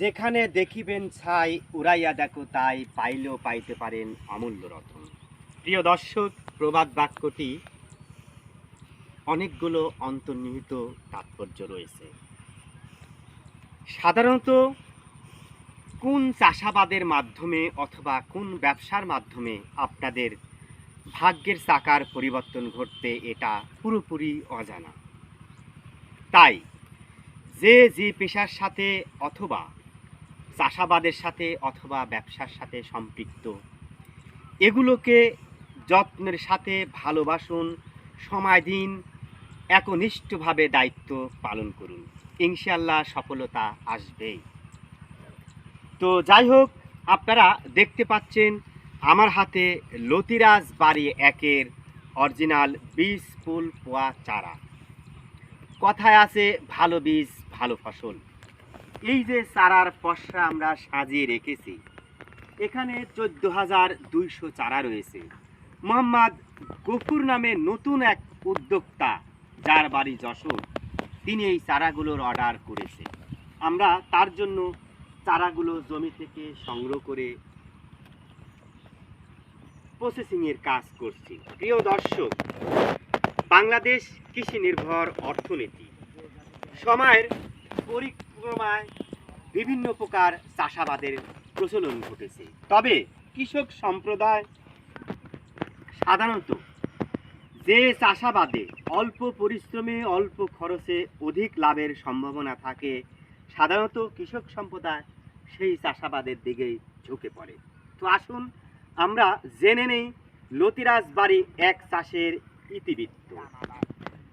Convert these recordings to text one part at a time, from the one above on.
যেখানে দেখিবেন ছাই, উড়াইয়া দেখো তাই, পাইলেও পাইতে পারেন অমূল্য রতন। প্রিয় দর্শক, প্রবাদ বাক্যটি অনেকগুলো অন্তর্নিহিত তাৎপর্য রয়েছে। সাধারণত, কোন চাষাবাদের মাধ্যমে অথবা কোন ব্যবসার মাধ্যমে আপনাদের ভাগ্যের চাকার পরিবর্তন ঘটতে এটা পুরোপুরি অজানা। তাই, যে যে পেশার সাথে অথবা চাষাবাদের সাথে অথবা ব্যবসার সাথে সম্পৃক্ত। এগুলোকে যত্নের সাথে ভালোবাসুন, সময় দিন, একনিষ্ঠভাবে দায়িত্ব পালন করুন। ইনশাল্লাহ সফলতা আসবেই। তো যাই হোক, আপনারা দেখতে পাচ্ছেন আমার হাতে লতিরাজ বাড়ি একের অরিজিনাল বীজ, ফুল, পোয়া, চারা। কথায় আছে, ভালো বীজ, ভালো ফসল। এই যে চারার পশরা আমরা সাজিয়ে রেখেছি, এখানে চোদ্দ হাজার দুইশো চারা রয়েছে। মোহাম্মদ গফুর নামে নতুন এক উদ্যোক্তা, যার বাড়ি যশোর, তিনি এই চারাগুলোর অর্ডার করেছে। আমরা তার জন্য চারাগুলো জমি থেকে সংগ্রহ করে প্রসেসিংয়ের কাজ করছি। প্রিয় দর্শক, বাংলাদেশ কৃষি নির্ভর অর্থনীতি। সময়ের পরিক্রমায় বিভিন্ন প্রকার চাষাবাদের প্রচলন ঘটেছে। তবে কৃষক সম্প্রদায় সাধারণত যে চাষাবাদে অল্প পরিশ্রমে অল্প খরচে অধিক লাভের সম্ভাবনা থাকে, সাধারণত কৃষক সম্প্রদায় সেই চাষাবাদের দিকেই ঝুঁকে পড়ে। তো আসুন আমরা জেনে নেই লতিরাজ বাড়ি এক চাষের ইতিবৃত্ত।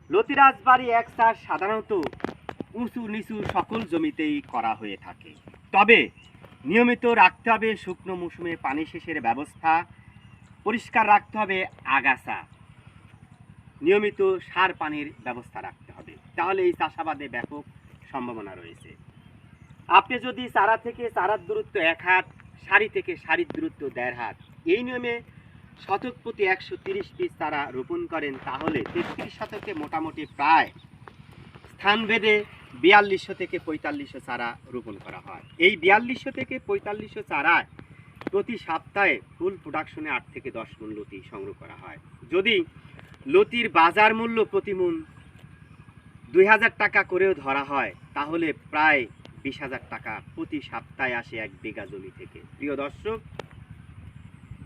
লতিরাজ বাড়ি এক চাষ সাধারণত উঁচু নিচু সকল জমিতেই করা হয়ে থাকে। তবে নিয়মিত রাখতে হবে শুকনো মৌসুমে পানি সেচের ব্যবস্থা, পরিষ্কার রাখতে হবে আগাছা। নিয়মিত সার পানির ব্যবস্থা রাখতে হবে। তাহলে এই চাষাবাদে ব্যাপক সম্ভাবনা রয়েছে। আপনি যদি চারা থেকে চারার দূরত্ব এক হাত, সারি থেকে সারির দূরত্ব দেড় হাত, এই নিয়মে শতক প্রতি একশো তিরিশ পিস চারা রোপণ করেন, তাহলে তেত্রিশ শতকে মোটামুটি প্রায় স্থানভেদে বিয়াল্লিশশো থেকে পঁয়তাল্লিশশো চারা রোপণ করা হয়। এই বিয়াল্লিশশো থেকে পঁয়তাল্লিশশো চারায় প্রতি সপ্তাহে ফুল প্রোডাকশনে আট থেকে দশ মন লতি সংগ্রহ করা হয়। যদি লতির বাজার মূল্য প্রতি মন দুই হাজার টাকা করেও ধরা হয়, তাহলে প্রায় বিশ হাজার টাকা প্রতি সপ্তাহে আসে এক বিঘা জমি থেকে। প্রিয় দর্শক,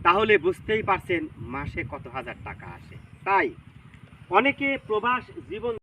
তাহলে বুঝতেই পারছেন মাসে কত হাজার টাকা আসে। তাই অনেকে প্রবাস জীবন